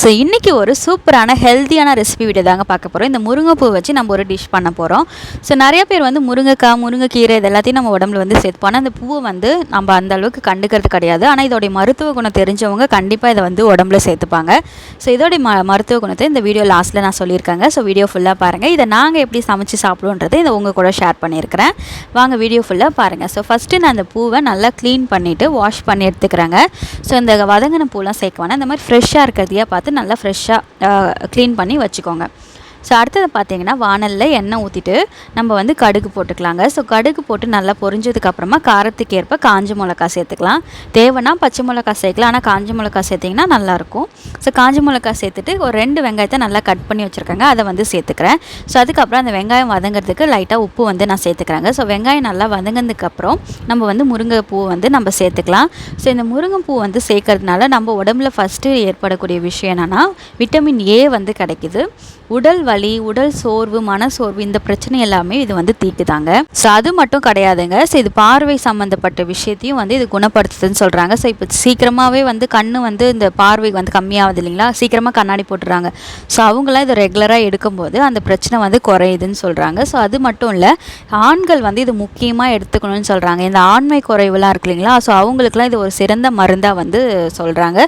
So இன்றைக்கி ஒரு சூப்பரான ஹெல்த்தியான ரெசிபி வீடியோ தாங்க பார்க்க போகிறோம் இந்த முருங்கைப்பூ வச்சு நம்ம ஒரு டிஷ் பண்ண போகிறோம் ஸோ நிறைய பேர் வந்து முருங்கைக்காய் முருங்கைக்கீரை இது எல்லாத்தையும் நம்ம உடம்புல வந்து சேர்த்துப்போம். ஆனால் அந்த பூவை வந்து நம்ம அந்த அளவுக்கு கண்டுக்கிறது கிடையாது. ஆனால் இதோடைய மருத்துவ குணம் தெரிஞ்சவங்க கண்டிப்பாக இதை வந்து உடம்புல சேர்த்துப்பாங்க. ஸோ இதோடைய ம மருத்துவ குணத்தை இந்த வீடியோ லாஸ்ட்டில் நான் சொல்லியிருக்காங்க. ஸோ வீடியோ ஃபுல்லாக பாருங்கள் இதை நாங்கள் எப்படி சமைச்சு சாப்பிடுவோன்றதை இதை உங்கள் கூட ஷேர் பண்ணியிருக்கிறேன். வாங்க வீடியோ ஃபுல்லாக பாருங்கள் ஸோ ஃபஸ்ட்டு நான் அந்த பூவை நல்லா க்ளீன் பண்ணிவிட்டு வாஷ் பண்ணி எடுத்துக்கிறேங்க. ஸோ இந்த வதங்கின பூலாம் சேர்க்க வேணாம். இந்த மாதிரி ஃப்ரெஷ்ஷாக இருக்கிறதையாக பார்த்து நல்லா ஃப்ரெஷ்ஷாக க்ளீன் பண்ணி வச்சுக்கோங்க. ஸோ அடுத்தது பார்த்தீங்கன்னா வானலில் எண்ணெய் ஊற்றிட்டு நம்ம வந்து கடுகு போட்டுக்கலாங்க. ஸோ கடுகு போட்டு நல்லா பொரிஞ்சதுக்கப்புறமா காரத்துக்கு ஏற்ப காஞ்ச மிளகா சேர்த்துக்கலாம். தேவைன்னா பச்சை மிளகா சேர்க்கலாம். ஆனால் காஞ்ச மிளகா சேர்த்திங்கன்னா நல்லாயிருக்கும் ஸோ காஞ்ச மிளகா சேர்த்துட்டு ஒரு ரெண்டு வெங்காயத்தை நல்லா கட் பண்ணி வச்சுருக்காங்க. அதை வந்து சேர்த்துக்கிறேன். ஸோ அதுக்கப்புறம் அந்த வெங்காயம் வதங்கிறதுக்கு லைட்டாக உப்பு வந்து நான் சேர்த்துக்கிறேங்க. ஸோ வெங்காயம் நல்லா வதங்கினதுக்கப்புறம் நம்ம வந்து முருங்கைப்பூ வந்து நம்ம சேர்த்துக்கலாம். ஸோ இந்த முருங்கைப்பூ வந்து சேர்க்கறதுனால நம்ம உடம்புல ஃபஸ்ட்டு ஏற்படக்கூடிய விஷயம் என்னென்னா விட்டமின் ஏ வந்து கிடைக்குது. உடல் வலி உடல் சோர்வு மனசோர்வு இந்த பிரச்சனை எல்லாமே இது வந்து தீட்டுதாங்க. ஸோ அது மட்டும் கிடையாதுங்க. ஸோ இது பார்வை சம்மந்தப்பட்ட விஷயத்தையும் வந்து இது குணப்படுத்துதுன்னு சொல்கிறாங்க ஸோ இப்போ சீக்கிரமாகவே வந்து கண் வந்து இந்த பார்வை வந்து கம்மியாகுது இல்லைங்களா? சீக்கிரமாக கண்ணாடி போட்டுறாங்க. ஸோ அவங்களாம் இதை ரெகுலராக எடுக்கும்போது அந்த பிரச்சனை வந்து குறையுதுன்னு சொல்கிறாங்க ஸோ அது மட்டும் இல்லை ஆண்கள் வந்து இது முக்கியமாக எடுத்துக்கணும்னு சொல்கிறாங்க இந்த ஆண்மை குறைவுலாம் இருக்கு இல்லைங்களா? ஸோ அவங்களுக்குலாம் இது ஒரு சிறந்த மருந்தாக வந்து சொல்கிறாங்க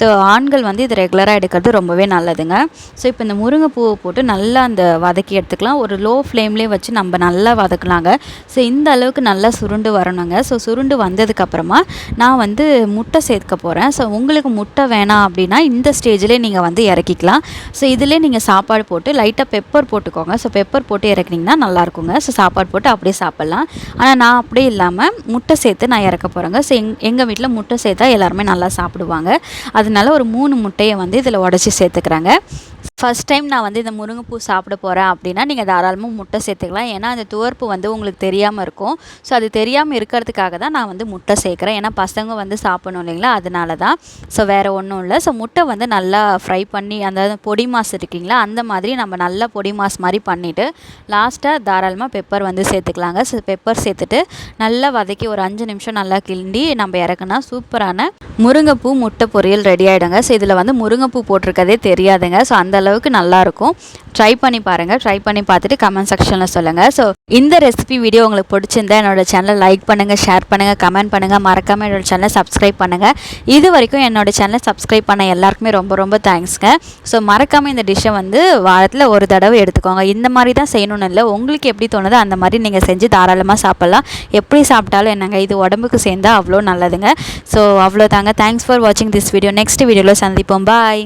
ஸோ ஆண்கள் வந்து இது ரெகுலராக எடுக்கிறது ரொம்பவே நல்லதுங்க. ஸோ இப்போ இந்த முருங்கை பூவை போட்டு நல்லா அந்த வதக்கி எடுத்துக்கலாம். ஒரு லோ ஃப்ளேம்லேயே வச்சு நம்ம நல்லா வதக்கலாங்க ஸோ இந்த அளவுக்கு நல்லா சுருண்டு வரணுங்க. ஸோ சுருண்டு வந்ததுக்கப்புறமா நான் வந்து முட்டை சேர்க்க போகிறேன் ஸோ உங்களுக்கு முட்டை வேணாம் அப்படின்னா இந்த ஸ்டேஜ்லேயே நீங்கள் வந்து இறக்கிக்கலாம். ஸோ இதிலே நீங்கள் சாப்பாடு போட்டு லைட்டாக பெப்பர் போட்டுக்கோங்க. ஸோ பெப்பர் போட்டு இறக்குனிங்கன்னா நல்லாயிருக்குங்க ஸோ சாப்பாடு போட்டு அப்படியே சாப்பிட்லாம். ஆனால் நான் அப்படியே இல்லாமல் முட்டை சேர்த்து நான் இறக்க போகிறேங்க ஸோ எங் எங்கள் வீட்டில் முட்டை சேர்த்தா எல்லாருமே நல்லா சாப்பிடுவாங்க. அதனால ஒரு மூணு முட்டையை வந்து இதில் உடச்சி சேர்த்துக்கிறாங்க. ஃபஸ்ட் டைம் நான் வந்து இந்த முருங்கைப்பூ சாப்பிட போகிறேன் அப்படின்னா நீங்கள் தாராளமாக முட்டை சேர்த்துக்கலாம். ஏன்னா அந்த துவர்ப்பு வந்து உங்களுக்கு தெரியாமல் இருக்கும். ஸோ அது தெரியாமல் இருக்கிறதுக்காக தான் நான் வந்து முட்டை சேர்க்குறேன். ஏன்னா பசங்க வந்து சாப்பிடணும் இல்லைங்களா? அதனால தான் ஸோ வேறு ஒன்றும் இல்லை. ஸோ முட்டை வந்து நல்லா ஃப்ரை பண்ணி அந்த பொடி மாஸ் இருக்கீங்களா அந்த மாதிரி நம்ம நல்லா பொடி மாஸ் மாதிரி பண்ணிவிட்டு லாஸ்ட்டாக தாராளமாக பெப்பர் வந்து சேர்த்துக்கலாங்க. ஸோ பெப்பர் சேர்த்துட்டு நல்லா வதக்கி ஒரு அஞ்சு நிமிஷம் நல்லா கிண்டி நம்ம இறக்குனா சூப்பரான முருங்கைப்பூ முட்டை பொரியல் ரெடி ஆகிடுங்க ஸோ இதில் வந்து முருங்கைப்பூ போட்டிருக்கதே தெரியாதுங்க. ஸோ அந்த அளவுக்கு நல்லாயிருக்கும் ட்ரை பண்ணி பாருங்கள் ட்ரை பண்ணி பார்த்துட்டு கமெண்ட் செக்ஷனில் சொல்லுங்கள் ஸோ இந்த ரெசிபி வீடியோ உங்களுக்கு பிடிச்சிருந்தா என்னோட சேனலை லைக் பண்ணுங்கள் ஷேர் பண்ணுங்கள் கமெண்ட் பண்ணுங்கள் மறக்காமல் என்னோட சேனலை சப்ஸ்கிரைப் பண்ணுங்கள் இது வரைக்கும் என்னோட சேனலை சப்ஸ்கிரைப் பண்ண எல்லாருக்குமே ரொம்ப ரொம்ப தேங்க்ஸ்ங்க ஸோ மறக்காமல் இந்த டிஷ்ஷை வந்து வாரத்தில் ஒரு தடவை எடுத்துக்கோங்க. இந்த மாதிரி தான் செய்யணும்னு இல்லை. உங்களுக்கு எப்படி தோணுதோ அந்த மாதிரி நீங்கள் செஞ்சு தாராளமாக சாப்பிட்லாம். எப்படி சாப்பிட்டாலும் என்னங்க இது உடம்புக்கு சேர்ந்தால் அவ்வளோ நல்லதுங்க. ஸோ அவ்வளோ தாங்க ఖచ్చితంగా. Thanks for watching this video next వీడియోలో సందీపం. బాయ్